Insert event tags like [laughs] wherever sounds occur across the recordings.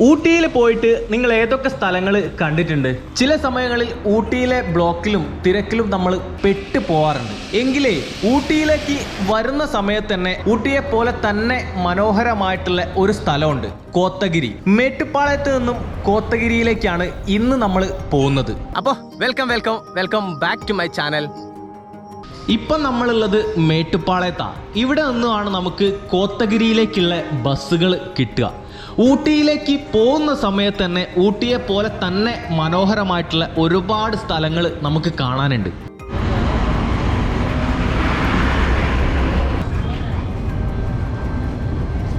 ഊട്ടിയിൽ പോയിട്ട് നിങ്ങൾ ഏതൊക്കെ സ്ഥലങ്ങൾ കണ്ടിട്ടുണ്ട്? ചില സമയങ്ങളിൽ ഊട്ടിയിലെ ബ്ലോക്കിലും തിരക്കിലും നമ്മൾ പെട്ട് പോവാറുണ്ട്. എങ്കിലേ ഊട്ടിയിലേക്ക് വരുന്ന സമയത്ത് തന്നെ ഊട്ടിയെ പോലെ തന്നെ മനോഹരമായിട്ടുള്ള ഒരു സ്ഥലമുണ്ട്. കോത്തഗിരി. മേട്ടുപ്പാളയത്ത് നിന്നും കോത്തഗിരിയിലേക്കാണ് ഇന്ന് നമ്മൾ പോകുന്നത്. അപ്പോൾ welcome welcome welcome back to my channel ഇപ്പം നമ്മളുള്ളത് മേട്ടുപ്പാളയത്താണ് ഇവിടെ നിന്നുമാണ് നമുക്ക് കോത്തഗിരിയിലേക്കുള്ള ബസ്സുകൾ കിട്ടുക. ഊട്ടിയിലേക്ക് പോകുന്ന സമയത്ത് തന്നെ ഊട്ടിയെ പോലെ തന്നെ മനോഹരമായിട്ടുള്ള ഒരുപാട് സ്ഥലങ്ങൾ നമുക്ക് കാണാനുണ്ട്.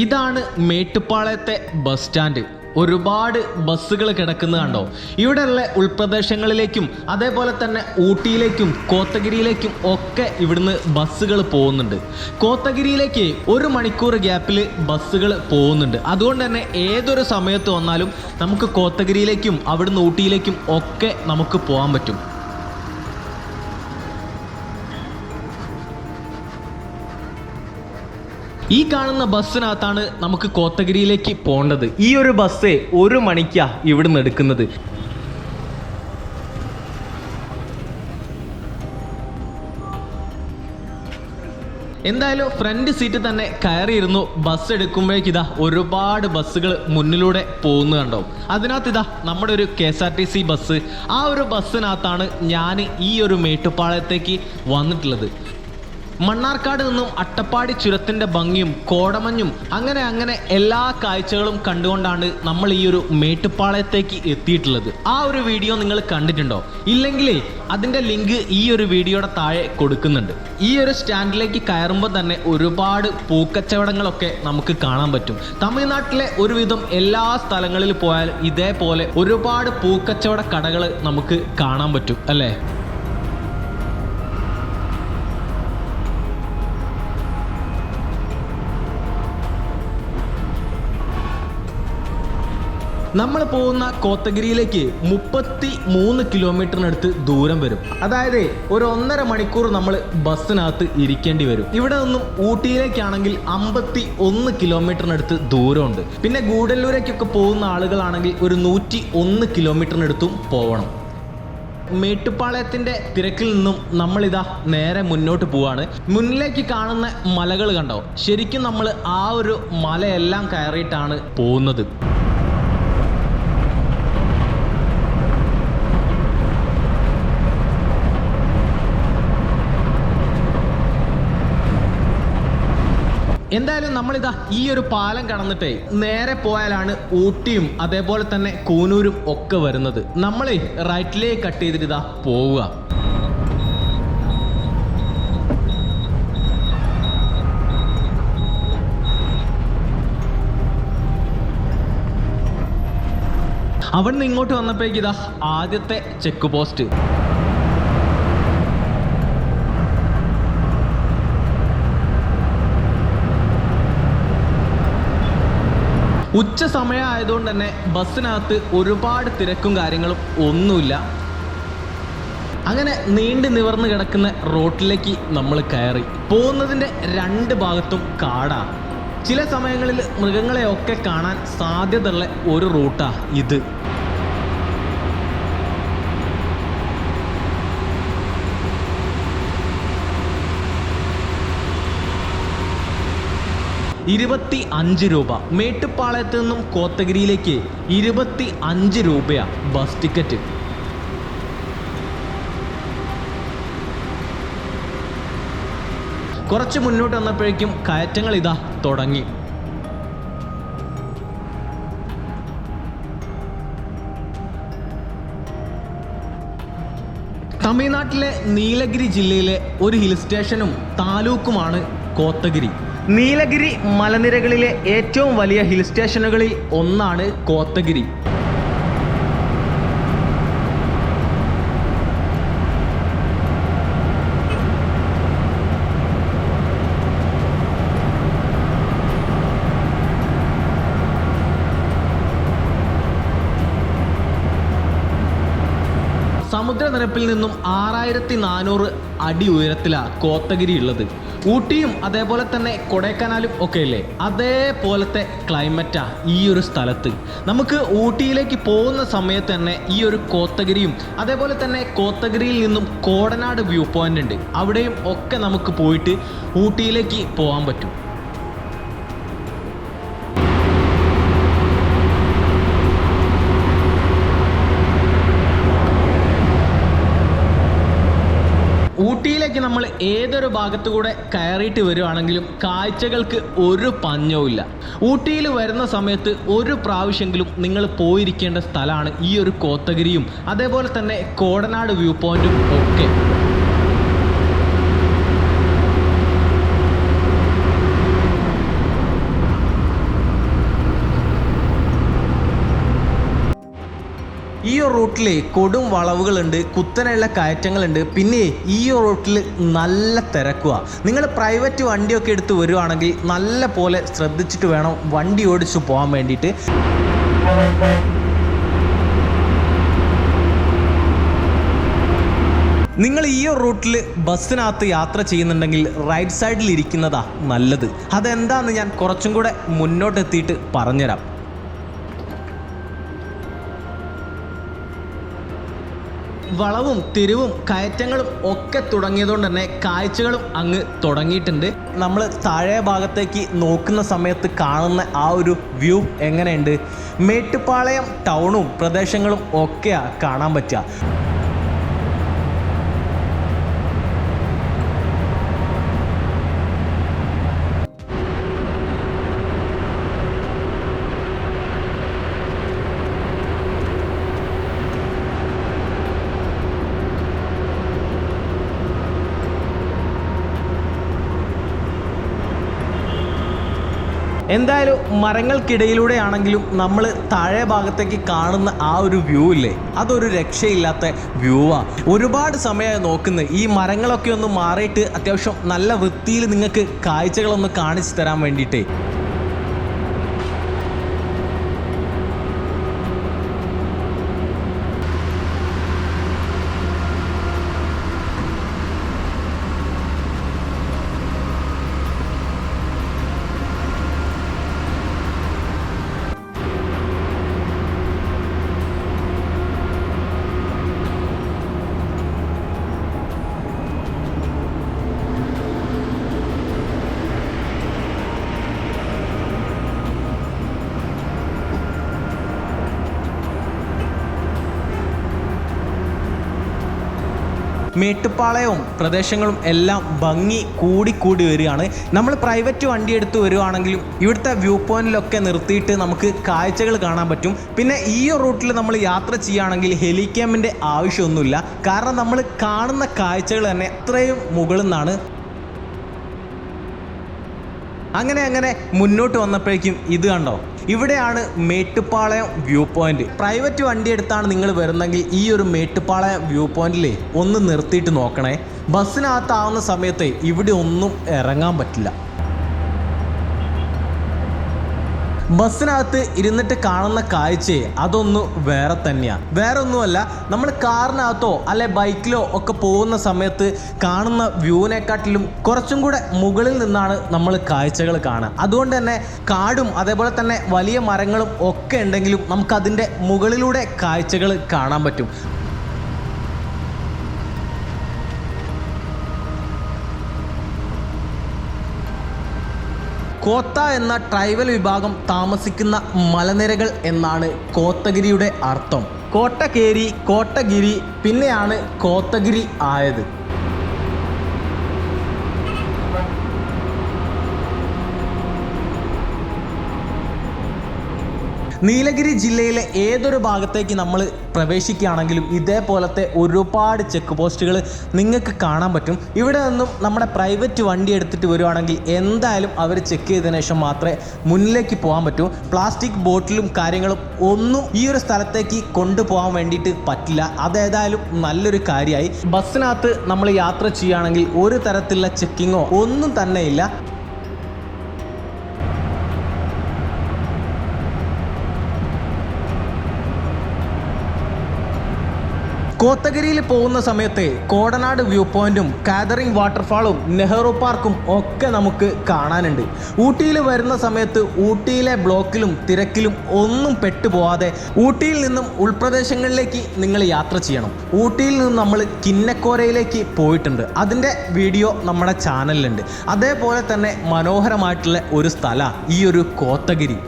ഇതാണ് മേട്ടുപ്പാളയത്തെ ബസ് സ്റ്റാൻഡ്. ഒരുപാട് ബസ്സുകൾ കിടക്കുന്നത് കണ്ടോ? ഇവിടെയുള്ള ഉൾപ്രദേശങ്ങളിലേക്കും അതേപോലെ തന്നെ ഊട്ടിയിലേക്കും കോത്തഗിരിയിലേക്കും ഒക്കെ ഇവിടുന്ന് ബസ്സുകൾ പോകുന്നുണ്ട്. കോത്തഗിരിയിലേക്ക് ഒരു മണിക്കൂർ ഗ്യാപ്പിൽ ബസ്സുകൾ പോകുന്നുണ്ട്. അതുകൊണ്ട് തന്നെ ഏതൊരു സമയത്ത് വന്നാലും നമുക്ക് കോത്തഗിരിയിലേക്കും അവിടുന്ന് ഊട്ടിയിലേക്കും ഒക്കെ നമുക്ക് പോകാൻ പറ്റും. ഈ കാണുന്ന ബസ്സിനകത്താണ് നമുക്ക് കോത്തഗിരിയിലേക്ക് പോകേണ്ടത്. ഈ ഒരു ബസ് ഒരു മണിക്കാ ഇവിടുന്ന് എടുക്കുന്നത്. എന്തായാലും ഫ്രണ്ട് സീറ്റ് തന്നെ കയറിയിരുന്നു. ബസ് എടുക്കുമ്പോഴേക്ക് ഇതാ ഒരുപാട് ബസ്സുകൾ മുന്നിലൂടെ പോകുന്നു കണ്ടോ? അതിനകത്ത് ഇതാ നമ്മുടെ ഒരു K S R T C bus. ആ ഒരു ബസ്സിനകത്താണ് ഞാൻ ഈ ഒരു മേട്ടുപ്പാളയത്തേക്ക് വന്നിട്ടുള്ളത്. മണ്ണാർക്കാട് നിന്നും അട്ടപ്പാടി ചുരത്തിന്റെ ഭംഗിയും കോടമഞ്ഞും അങ്ങനെ അങ്ങനെ എല്ലാ കാഴ്ചകളും കണ്ടുകൊണ്ടാണ് നമ്മൾ ഈ ഒരു മേട്ടുപ്പാളയത്തേക്ക് എത്തിയിട്ടുള്ളത്. ആ ഒരു വീഡിയോ നിങ്ങൾ കണ്ടിട്ടുണ്ടോ? ഇല്ലെങ്കിൽ അതിന്റെ ലിങ്ക് ഈ ഒരു വീഡിയോയുടെ താഴെ കൊടുക്കുന്നുണ്ട്. ഈ ഒരു സ്റ്റാൻഡിലേക്ക് കയറുമ്പോൾ തന്നെ ഒരുപാട് പൂക്കച്ചവടങ്ങളൊക്കെ നമുക്ക് കാണാൻ പറ്റും. തമിഴ്നാട്ടിലെ ഒരുവിധം എല്ലാ സ്ഥലങ്ങളിൽ പോയാൽ ഇതേപോലെ ഒരുപാട് പൂക്കച്ചവട കടകൾ നമുക്ക് കാണാൻ പറ്റും അല്ലേ? നമ്മൾ പോകുന്ന കോത്തഗിരിയിലേക്ക് മുപ്പത്തി മൂന്ന് കിലോമീറ്ററിനടുത്ത് ദൂരം വരും. അതായത് ഒരു ഒന്നര മണിക്കൂർ നമ്മൾ ബസ്സിനകത്ത് ഇരിക്കേണ്ടി വരും. ഇവിടെ നിന്നും ഊട്ടിയിലേക്കാണെങ്കിൽ അമ്പത്തി ഒന്ന് കിലോമീറ്ററിനടുത്ത് ദൂരമുണ്ട്. പിന്നെ ഗൂഡല്ലൂരേക്കൊക്കെ പോകുന്ന ആളുകളാണെങ്കിൽ ഒരു നൂറ്റി ഒന്ന് കിലോമീറ്ററിനടുത്തും പോകണം മേട്ടുപ്പാളയത്തിന്റെ തിരക്കിൽ നിന്നും നമ്മളിതാ നേരെ മുന്നോട്ട് പോവാണ്. മുന്നിലേക്ക് കാണുന്ന മലകൾ കണ്ടോ? ശരിക്കും നമ്മൾ ആ ഒരു മലയെല്ലാം കയറിയിട്ടാണ് പോകുന്നത്. എന്തായാലും നമ്മളിതാ ഈ ഒരു പാലം കടന്നിട്ടേ നേരെ പോയാലാണ് ഊട്ടിയും അതേപോലെ തന്നെ കൂനൂരും ഒക്കെ വരുന്നത്. നമ്മളെ റൈറ്റിലേക്ക് കട്ട് ചെയ്തിട്ട് ഇതാ പോവുക. അവിടുന്ന് ഇങ്ങോട്ട് വന്നപ്പോഴേക്കിതാ ആദ്യത്തെ ചെക്ക് പോസ്റ്റ് ഉച്ച സമയമായതുകൊണ്ട് തന്നെ ബസ്സിനകത്ത് ഒരുപാട് തിരക്കും കാര്യങ്ങളും ഒന്നുമില്ല. അങ്ങനെ നീണ്ടു നിവർന്ന് കിടക്കുന്ന റോട്ടിലേക്ക് നമ്മൾ കയറി. പോകുന്നതിന്റെ രണ്ട് ഭാഗത്തും കാടാണ് ചില സമയങ്ങളിൽ മൃഗങ്ങളെയൊക്കെ കാണാൻ സാധ്യതയുള്ള ഒരു റൂട്ടാണ് ഇത്. ഇരുപത്തി അഞ്ച് രൂപ. മേട്ടുപ്പാളയത്ത് നിന്നും കോത്തഗിരിയിലേക്ക് ഇരുപത്തി അഞ്ച് രൂപയാണ് ബസ് ടിക്കറ്റ്. കുറച്ച് മുന്നോട്ട് വന്നപ്പോഴേക്കും കയറ്റങ്ങൾ ഇതാ തുടങ്ങി. തമിഴ്നാട്ടിലെ നീലഗിരി ജില്ലയിലെ ഒരു ഹിൽ സ്റ്റേഷനും താലൂക്കുമാണ് കോത്തഗിരി. നീലഗിരി മലനിരകളിലെ ഏറ്റവും വലിയ ഹിൽ സ്റ്റേഷനുകളിൽ ഒന്നാണ് കോത്തഗിരി. സമുദ്രനിരപ്പിൽ നിന്നും ആറായിരത്തി നാനൂറ് അടി ഉയരത്തിലാണ് കോത്തഗിരി ഉള്ളത്. ഊട്ടിയും അതേപോലെ തന്നെ കൊടൈക്കനാലും ഒക്കെ ഇല്ലേ? അതേപോലത്തെ ക്ലൈമറ്റാ ഈ ഒരു സ്ഥലത്ത്. നമുക്ക് ഊട്ടിയിലേക്ക് പോകുന്ന സമയത്ത് തന്നെ ഈ ഒരു കോത്തഗിരിയും അതേപോലെ തന്നെ കോത്തഗിരിയിൽ നിന്നും കോടനാട് വ്യൂ പോയിന്റ് ഉണ്ട്. അവിടെയും ഒക്കെ നമുക്ക് പോയിട്ട് ഊട്ടിയിലേക്ക് പോകാൻ പറ്റും. ഏതൊരു ഭാഗത്തു കൂടെ കയറിയിട്ട് വരുവാണെങ്കിലും കാഴ്ചകൾക്ക് ഒരു പഞ്ഞവുമില്ല ഊട്ടിയിൽ വരുന്ന സമയത്ത് ഒരു പ്രാവശ്യമെങ്കിലും നിങ്ങൾ പോയിരിക്കേണ്ട സ്ഥലമാണ് ഈ ഒരു കോത്തഗിരിയും. അതേപോലെ തന്നെ കോടനാട് വ്യൂ പോയിന്റും ഒക്കെ. റൂട്ടിൽ കൊടും വളവുകളുണ്ട് കുത്തനെയുള്ള കയറ്റങ്ങളുണ്ട്. പിന്നെ ഈ റൂട്ടിൽ നല്ല തിരക്കുക നിങ്ങൾ പ്രൈവറ്റ് വണ്ടിയൊക്കെ എടുത്ത് വരുവാണെങ്കിൽ നല്ല പോലെ ശ്രദ്ധിച്ചിട്ട് വേണം വണ്ടി ഓടിച്ചു പോകാൻ വേണ്ടിയിട്ട്. നിങ്ങൾ ഈ റൂട്ടിൽ ബസ്സിനകത്ത് യാത്ര ചെയ്യുന്നുണ്ടെങ്കിൽ റൈറ്റ് സൈഡിൽ ഇരിക്കുന്നതാ നല്ലത്. അതെന്താന്ന് ഞാൻ കുറച്ചും കൂടെ മുന്നോട്ടെത്തിയിട്ട് പറഞ്ഞുതരാം. വളവും തിരിവും കയറ്റങ്ങളും ഒക്കെ തുടങ്ങിയതുകൊണ്ട് തന്നെ കാഴ്ചകളും അങ്ങ് തുടങ്ങിയിട്ടുണ്ട്. നമ്മൾ താഴെ ഭാഗത്തേക്ക് നോക്കുന്ന സമയത്ത് കാണുന്ന ആ ഒരു വ്യൂ എങ്ങനെയുണ്ട്? മേട്ടുപ്പാളയം ടൗണും പ്രദേശങ്ങളും ഒക്കെയാണ് കാണാൻ പറ്റുക. എന്തായാലും മരങ്ങൾക്കിടയിലൂടെ ആണെങ്കിലും നമ്മൾ താഴെ ഭാഗത്തേക്ക് കാണുന്ന ആ ഒരു വ്യൂ ഇല്ലേ? അതൊരു രക്ഷയില്ലാത്ത വ്യൂവാ ഒരുപാട് സമയമായി നോക്കുന്നത് ഈ മരങ്ങളൊക്കെ ഒന്ന് മാറിയിട്ട് അത്യാവശ്യം നല്ല വൃത്തിയിൽ നിങ്ങൾക്ക് കാഴ്ചകളൊന്ന് കാണിച്ചു തരാൻ വേണ്ടിയിട്ടേ. മേട്ടുപ്പാളയവും പ്രദേശങ്ങളും എല്ലാം ഭംഗി കൂടിക്കൂടി വരികയാണ്. നമ്മൾ പ്രൈവറ്റ് വണ്ടി എടുത്ത് വരുവാണെങ്കിലും ഇവിടുത്തെ വ്യൂ പോയിന്റിലൊക്കെ നിർത്തിയിട്ട് നമുക്ക് കാഴ്ചകൾ കാണാൻ പറ്റും. പിന്നെ ഈ റൂട്ടിൽ നമ്മൾ യാത്ര ചെയ്യുകയാണെങ്കിൽ ഹെലിക്യാമിന്റെ ആവശ്യമൊന്നുമില്ല. കാരണം നമ്മൾ കാണുന്ന കാഴ്ചകൾ തന്നെ എത്രയും മുകളിൽ നിന്നാണ്. അങ്ങനെ അങ്ങനെ മുന്നോട്ട് വന്നപ്പോഴേക്കും ഇത് കണ്ടോ? ഇവിടെയാണ് മേട്ടുപ്പാളയം വ്യൂ പോയിന്റ് പ്രൈവറ്റ് വണ്ടി എടുത്താണ് നിങ്ങൾ വരുന്നെങ്കിൽ ഈ ഒരു മേട്ടുപ്പാളയം വ്യൂ പോയിന്റിൽ ഒന്ന് നിർത്തിയിട്ട് നോക്കണേ. ബസ്സിനകത്താവുന്ന സമയത്ത് ഇവിടെ ഒന്നും ഇറങ്ങാൻ പറ്റില്ല. ബസ്സിനകത്ത് ഇരുന്നിട്ട് കാണുന്ന കാഴ്ചയെ അതൊന്ന് വേറെ തന്നെയാണ് വേറെ ഒന്നുമല്ല നമ്മൾ കാറിനകത്തോ അല്ലെ ബൈക്കിലോ ഒക്കെ പോകുന്ന സമയത്ത് കാണുന്ന വ്യൂവിനെക്കാട്ടിലും കുറച്ചും കൂടെ മുകളിൽ നിന്നാണ് നമ്മൾ കാഴ്ചകൾ കാണുക. അതുകൊണ്ട് തന്നെ കാടും അതേപോലെ തന്നെ വലിയ മരങ്ങളും ഒക്കെ ഉണ്ടെങ്കിലും നമുക്കതിന്റെ മുകളിലൂടെ കാഴ്ചകൾ കാണാൻ പറ്റും. കോത്ത എന്ന ട്രൈബൽ വിഭാഗം താമസിക്കുന്ന മലനിരകൾ എന്നാണ് കോത്തഗിരിയുടെ അർത്ഥം. കോട്ടകേരി കോട്ടഗിരി പിന്നെയാണ് കോത്തഗിരി ആയത്. നീലഗിരി ജില്ലയിലെ ഏതൊരു ഭാഗത്തേക്ക് നമ്മൾ പ്രവേശിക്കുകയാണെങ്കിലും ഇതേപോലത്തെ ഒരുപാട് ചെക്ക് പോസ്റ്റുകൾ നിങ്ങൾക്ക് കാണാൻ പറ്റും. ഇവിടെ നിന്നും നമ്മുടെ പ്രൈവറ്റ് വണ്ടി എടുത്തിട്ട് വരുവാണെങ്കിൽ എന്തായാലും അവർ ചെക്ക് ചെയ്തതിനു ശേഷം മാത്രമേ മുന്നിലേക്ക് പോകാൻ പറ്റൂ. പ്ലാസ്റ്റിക് ബോട്ടിലും കാര്യങ്ങളും ഒന്നും ഈ ഒരു സ്ഥലത്തേക്ക് കൊണ്ടുപോകാൻ വേണ്ടിയിട്ട് പറ്റില്ല. അതേതായാലും നല്ലൊരു കാര്യമായി. ബസ്സിനകത്ത് നമ്മൾ യാത്ര ചെയ്യുകയാണെങ്കിൽ ഒരു തരത്തിലുള്ള ചെക്കിങ്ങോ ഒന്നും തന്നെ കോത്തഗിരിയിൽ പോകുന്ന സമയത്ത് കോടനാട് വ്യൂ പോയിന്റും കാതറിംഗ് വാട്ടർഫാളും നെഹ്റു പാർക്കും ഒക്കെ നമുക്ക് കാണാനുണ്ട്. ഊട്ടിയിൽ വരുന്ന സമയത്ത് ഊട്ടിയിലെ ബ്ലോക്കിലും തിരക്കിലും ഒന്നും പെട്ടുപോവാതെ ഊട്ടിയിൽ നിന്നും ഉൾപ്രദേശങ്ങളിലേക്ക് നിങ്ങൾ യാത്ര ചെയ്യണം. ഊട്ടിയിൽ നിന്ന് നമ്മൾ കിന്നക്കോരയിലേക്ക് പോയിട്ടുണ്ട്. അതിന്റെ വീഡിയോ നമ്മുടെ ചാനലിലുണ്ട്. അതേപോലെ തന്നെ മനോഹരമായിട്ടുള്ള ഒരു സ്ഥല ഈ ഒരു കോത്തഗിരി.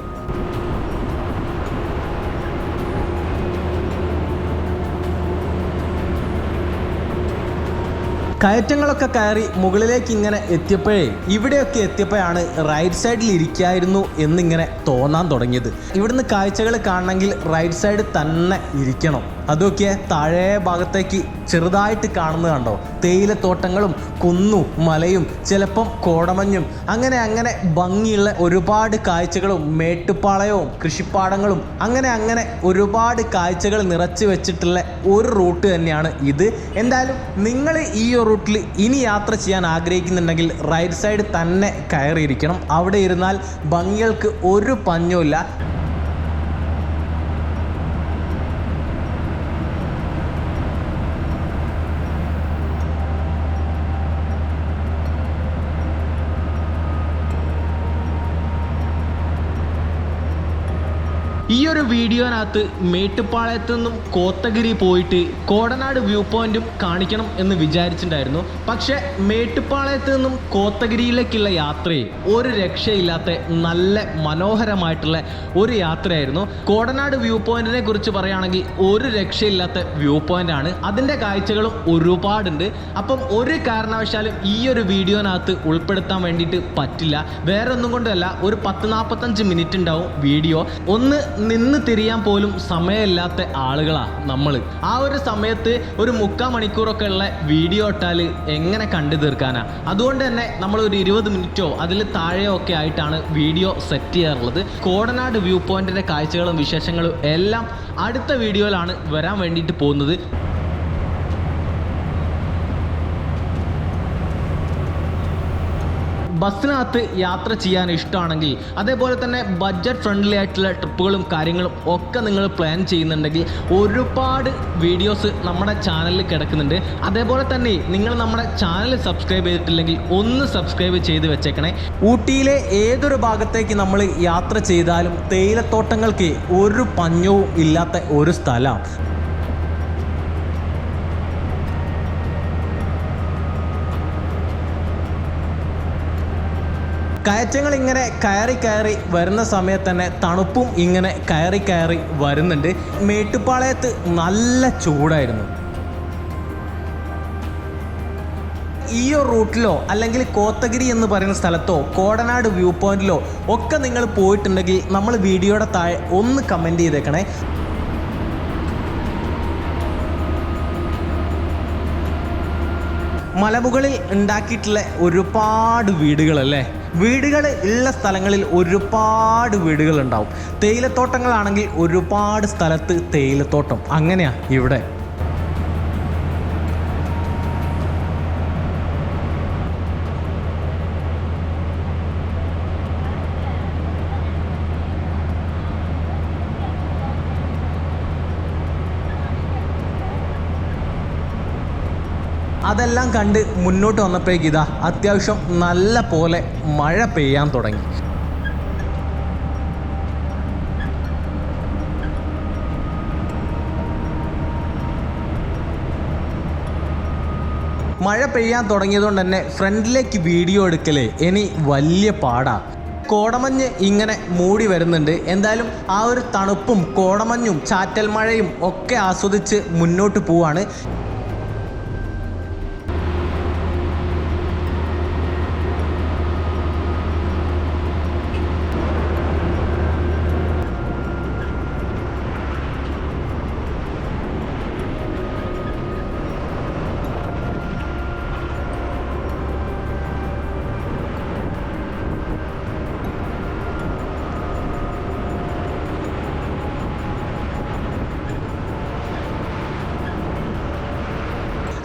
കയറ്റങ്ങളൊക്കെ കയറി മുകളിലേക്ക് ഇങ്ങനെ എത്തിയപ്പോഴേ ഇവിടെയൊക്കെ എത്തിയപ്പോഴാണ് റൈറ്റ് സൈഡിൽ ഇരിക്കായിരുന്നു എന്നിങ്ങനെ തോന്നാൻ തുടങ്ങിയത്. ഇവിടുന്ന് കാഴ്ചകൾ കാണണമെങ്കിൽ റൈറ്റ് സൈഡ് തന്നെ ഇരിക്കണം. അതൊക്കെ താഴെ ഭാഗത്തേക്ക് ചെറുതായിട്ട് കാണുന്നത് കണ്ടോ? തേയിലത്തോട്ടങ്ങളും കുന്നും മലയും ചിലപ്പം കോടമഞ്ഞും. അങ്ങനെ അങ്ങനെ ഭംഗിയുള്ള ഒരുപാട് കാഴ്ചകളും മേട്ടുപ്പാളയവും കൃഷിപ്പാടങ്ങളും അങ്ങനെ അങ്ങനെ ഒരുപാട് കാഴ്ചകൾ നിറച്ചു വെച്ചിട്ടുള്ള ഒരു റൂട്ട് തന്നെയാണ് ഇത്. എന്തായാലും നിങ്ങൾ ഈ റൂട്ടിൽ ഇനി യാത്ര ചെയ്യാൻ ആഗ്രഹിക്കുന്നുണ്ടെങ്കിൽ റൈറ്റ് സൈഡ് തന്നെ കയറിയിരിക്കണം. അവിടെ ഇരുന്നാൽ ഭംഗികൾക്ക് ഒരു പഞ്ഞുമില്ല. ഈ ഒരു വീഡിയോനകത്ത് മേട്ടുപ്പാളയത്ത് നിന്നും കോത്തഗിരി പോയിട്ട് കോടനാട് വ്യൂ പോയിന്റും കാണിക്കണം എന്ന് വിചാരിച്ചിട്ടുണ്ടായിരുന്നു പക്ഷെ മേട്ടുപ്പാളയത്ത് നിന്നും കോത്തഗിരിയിലേക്കുള്ള യാത്രയെ ഒരു രക്ഷയില്ലാത്ത നല്ല മനോഹരമായിട്ടുള്ള ഒരു യാത്രയായിരുന്നു. കോടനാട് വ്യൂ പോയിന്റിനെ കുറിച്ച് പറയുകയാണെങ്കിൽ ഒരു രക്ഷയില്ലാത്ത വ്യൂ പോയിന്റ് ആണ് അതിന്റെ കാഴ്ചകളും ഒരുപാടുണ്ട്. അപ്പം ഒരു കാരണവശാലും ഈ ഒരു വീഡിയോനകത്ത് ഉൾപ്പെടുത്താൻ വേണ്ടിയിട്ട് പറ്റില്ല. വേറെ ഒന്നും കൊണ്ടല്ല ഒരു പത്ത് നാൽപ്പത്തഞ്ച് മിനിറ്റ് ഉണ്ടാവും വീഡിയോ. ഒന്ന് നിന്ന് തിരിയാൻ പോലും സമയമില്ലാത്ത ആളുകളാ നമ്മൾ ആ ഒരു സമയത്ത് ഒരു മുക്കാൽ മണിക്കൂറൊക്കെ ഉള്ള വീഡിയോ ഇട്ടാൽ എങ്ങനെ കണ്ടു തീർക്കാനാ? അതുകൊണ്ട് തന്നെ നമ്മൾ ഒരു ഇരുപത് മിനിറ്റോ അതിൽ താഴെയോ ഒക്കെ ആയിട്ടാണ് വീഡിയോ സെറ്റ് ചെയ്യാറുള്ളത്. കോടനാട് വ്യൂ പോയിന്റിന്റെ കാഴ്ചകളും വിശേഷങ്ങളും എല്ലാം അടുത്ത വീഡിയോയിലാണ് വരാൻ വേണ്ടിയിട്ട് പോകുന്നത്. ബസ്സിനകത്ത് യാത്ര ചെയ്യാൻ ഇഷ്ടമാണെങ്കിൽ അതേപോലെ തന്നെ ബഡ്ജറ്റ് ഫ്രണ്ട്ലി ആയിട്ടുള്ള ട്രിപ്പുകളും കാര്യങ്ങളും ഒക്കെ നിങ്ങൾ പ്ലാൻ ചെയ്യുന്നുണ്ടെങ്കിൽ ഒരുപാട് വീഡിയോസ് നമ്മുടെ ചാനലിൽ കിടക്കുന്നുണ്ട്. അതേപോലെ തന്നെ നിങ്ങൾ നമ്മുടെ ചാനൽ സബ്സ്ക്രൈബ് ചെയ്തിട്ടില്ലെങ്കിൽ ഒന്ന് സബ്സ്ക്രൈബ് ചെയ്ത് വെച്ചേക്കണേ. ഊട്ടിയിലെ ഏതൊരു ഭാഗത്തേക്ക് നമ്മൾ യാത്ര ചെയ്താലും തേയിലത്തോട്ടങ്ങൾക്ക് ഒരു പഞ്ഞവും ഇല്ലാത്ത ഒരു സ്ഥലം. കയറ്റങ്ങൾ ഇങ്ങനെ കയറി കയറി വരുന്ന സമയത്ത് തന്നെ തണുപ്പും ഇങ്ങനെ കയറി കയറി വരുന്നുണ്ട്. മേട്ടുപ്പാളയത്ത് നല്ല ചൂടായിരുന്നു. ഈ ഒരു റൂട്ടിലോ അല്ലെങ്കിൽ കോത്തഗിരി എന്ന് പറയുന്ന സ്ഥലത്തോ കോടനാട് വ്യൂ പോയിന്റിലോ ഒക്കെ നിങ്ങൾ പോയിട്ടുണ്ടെങ്കിൽ നമ്മൾ വീഡിയോയുടെ താഴെ ഒന്ന് കമന്റ് ചെയ്തേക്കണേ. മലമുകളിൽ ഉണ്ടാക്കിയിട്ടുള്ള ഒരുപാട് വീടുകളല്ലേ? വീടുകൾ ഉള്ള സ്ഥലങ്ങളിൽ ഒരുപാട് വീടുകൾ ഉണ്ടാവും തേയിലത്തോട്ടങ്ങളാണെങ്കിൽ ഒരുപാട് സ്ഥലത്ത് തേയിലത്തോട്ടം. അങ്ങനെയാണ് ഇവിടെ. അതെല്ലാം കണ്ട് മുന്നോട്ട് വന്നപ്പോഴേക്ക് ഇതാ അത്യാവശ്യം നല്ല പോലെ മഴ പെയ്യാൻ തുടങ്ങി. മഴ പെയ്യാൻ തുടങ്ങിയതുകൊണ്ട് തന്നെ ഫ്രണ്ടിലേക്ക് വീഡിയോ എടുക്കലേ ഇനി വലിയ പാടാ. കോടമഞ്ഞ് ഇങ്ങനെ മൂടി വരുന്നുണ്ട്. എന്തായാലും ആ ഒരു തണുപ്പും കോടമഞ്ഞും ചാറ്റൽ മഴയും ഒക്കെ ആസ്വദിച്ച് മുന്നോട്ട് പോവാണ്.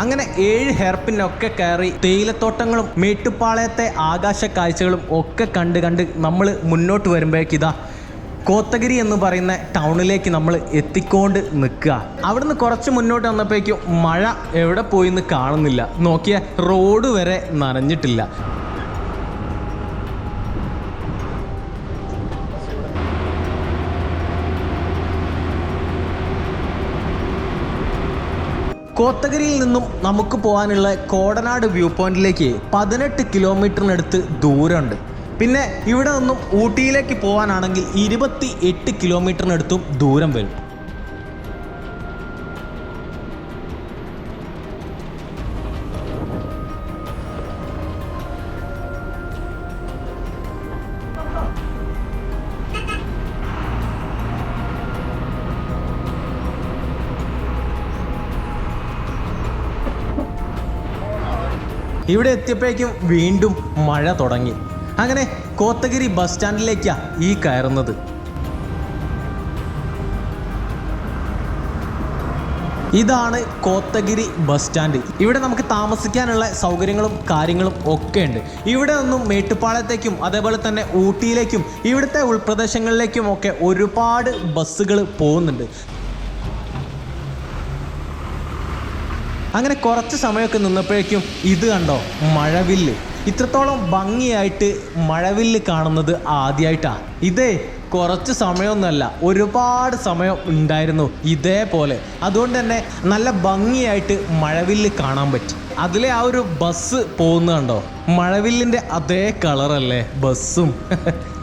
അങ്ങനെ ഏഴ് ഹെയർപിന്നൊക്കെ കയറി തേയിലത്തോട്ടങ്ങളും മേട്ടുപ്പാളയത്തെ ആകാശ കാഴ്ചകളും ഒക്കെ കണ്ട് കണ്ട് നമ്മൾ മുന്നോട്ട് വരുമ്പോഴേക്ക് ഇതാ കോത്തഗിരി എന്ന് പറയുന്ന ടൗണിലേക്ക് നമ്മൾ എത്തിക്കൊണ്ട് നിൽക്കുക. അവിടുന്ന് കുറച്ച് മുന്നോട്ട് വന്നപ്പോഴേക്കും മഴ എവിടെ പോയി എന്ന് കാണുന്നില്ല. നോക്കിയ റോഡ് വരെ നനഞ്ഞിട്ടില്ല. കോത്തഗിരിയിൽ നിന്നും നമുക്ക് പോകാനുള്ള കോടനാട് വ്യൂ പോയിന്റിലേക്ക് പതിനെട്ട് കിലോമീറ്ററിനടുത്ത് ദൂരമുണ്ട്. പിന്നെ ഇവിടെ നിന്നും ഊട്ടിയിലേക്ക് പോകാനാണെങ്കിൽ ഇരുപത്തി എട്ട് കിലോമീറ്ററിനടുത്തും ദൂരം വരും. ഇവിടെ എത്തിയപ്പോഴേക്കും വീണ്ടും മഴ തുടങ്ങി. അങ്ങനെ കോത്തഗിരി ബസ് സ്റ്റാൻഡിലേക്കാണ് ഈ കയറുന്നത്. ഇതാണ് കോത്തഗിരി ബസ് സ്റ്റാൻഡ്. ഇവിടെ നമുക്ക് താമസിക്കാനുള്ള സൗകര്യങ്ങളും കാര്യങ്ങളും ഒക്കെ ഉണ്ട് ഇവിടെ നിന്നും മേട്ടുപ്പാളത്തേക്കും അതേപോലെ തന്നെ ഊട്ടിയിലേക്കും ഇവിടുത്തെ ഉൾപ്രദേശങ്ങളിലേക്കും ഒക്കെ ഒരുപാട് ബസ്സുകൾ പോകുന്നുണ്ട്. അങ്ങനെ കുറച്ച് സമയമൊക്കെ നിന്നപ്പോഴേക്കും ഇത് കണ്ടോ? മഴവില്ല്. ഇത്രത്തോളം ഭംഗിയായിട്ട് മഴവില്ല് കാണുന്നത് ആദ്യമായിട്ടാണ് ഇതേ കുറച്ച് സമയമൊന്നുമല്ല ഒരുപാട് സമയം ഉണ്ടായിരുന്നു ഇതേപോലെ. അതുകൊണ്ട് തന്നെ നല്ല ഭംഗിയായിട്ട് മഴവില്ല് കാണാൻ പറ്റി. അതിലെ ആ ഒരു ബസ് പോകുന്നത് കണ്ടോ? മഴവില്ലിന്റെ അതേ കളറല്ലേ ബസ്സും. [laughs]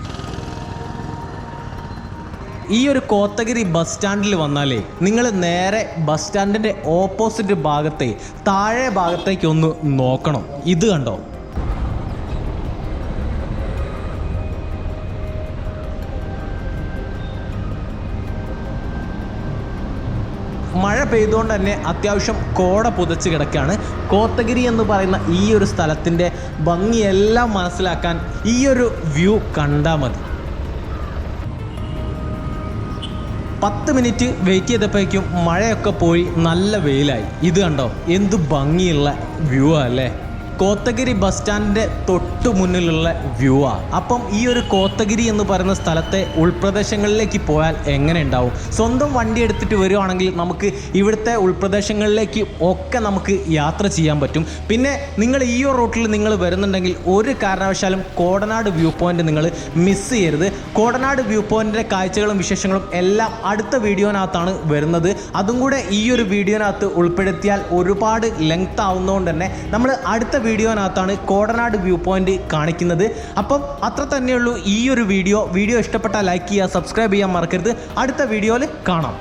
ഈ ഒരു കോത്തഗിരി ബസ് സ്റ്റാൻഡിൽ വന്നാലേ നിങ്ങൾ നേരെ ബസ് സ്റ്റാൻഡിന്റെ ഓപ്പോസിറ്റ് ഭാഗത്തെ താഴെ ഭാഗത്തേക്ക് ഒന്ന് നോക്കണം. ഇത് കണ്ടോ? മഴ പെയ്തുകൊണ്ട് തന്നെ അത്യാവശ്യം കോട പുതച്ച് കിടക്കുകയാണ് കോത്തഗിരി എന്ന് പറയുന്ന ഈ ഒരു സ്ഥലത്തിന്റെ ഭംഗിയെല്ലാം മനസ്സിലാക്കാൻ ഈ ഒരു വ്യൂ കണ്ടാൽ മതി. പത്ത് മിനിറ്റ് വെയിറ്റ് ചെയ്തപ്പോഴേക്കും മഴയൊക്കെ പോയി നല്ല വെയിലായി. ഇത് കണ്ടോ? എന്ത് ഭംഗിയുള്ള വ്യൂ അല്ലേ? കോത്തഗിരി ബസ് സ്റ്റാൻഡിന്റെ തൊട്ടു മുന്നിലുള്ള വ്യൂ ആണ് അപ്പം ഈ ഒരു കോത്തഗിരി എന്ന് പറയുന്ന സ്ഥലത്തെ ഉൾപ്രദേശങ്ങളിലേക്ക് പോയാൽ എങ്ങനെ ഉണ്ടാവും? സ്വന്തം വണ്ടി എടുത്തിട്ട് വരുവാണെങ്കിൽ നമുക്ക് ഇവിടുത്തെ ഉൾപ്രദേശങ്ങളിലേക്ക് ഒക്കെ നമുക്ക് യാത്ര ചെയ്യാൻ പറ്റും. പിന്നെ നിങ്ങൾ ഈ ഒരു റൂട്ടിൽ നിങ്ങൾ വരുന്നുണ്ടെങ്കിൽ ഒരു കാരണവശാലും കോടനാട് വ്യൂ പോയിന്റ് നിങ്ങൾ മിസ് ചെയ്യരുത്. കോടനാട് വ്യൂ പോയിന്റിന്റെ കാഴ്ചകളും വിശേഷങ്ങളും എല്ലാം അടുത്ത വീഡിയോനകത്താണ് വരുന്നത്. അതും കൂടെ ഈ ഒരു വീഡിയോനകത്ത് ഉൾപ്പെടുത്തിയാൽ ഒരുപാട് ലെങ്ത് ആവുന്നതുകൊണ്ട് തന്നെ നമ്മൾ അടുത്ത വീഡിയോനകത്താണ് കോടനാട് വ്യൂ പോയിന്റ് കാണിക്കുന്നത്. അപ്പം അത്ര തന്നെയുള്ളൂ ഈ ഒരു വീഡിയോ. വീഡിയോ ഇഷ്ടപ്പെട്ടാൽ ലൈക്ക് ചെയ്യുക സബ്സ്ക്രൈബ് ചെയ്യാൻ മറക്കരുത്. അടുത്ത വീഡിയോയിൽ കാണാം.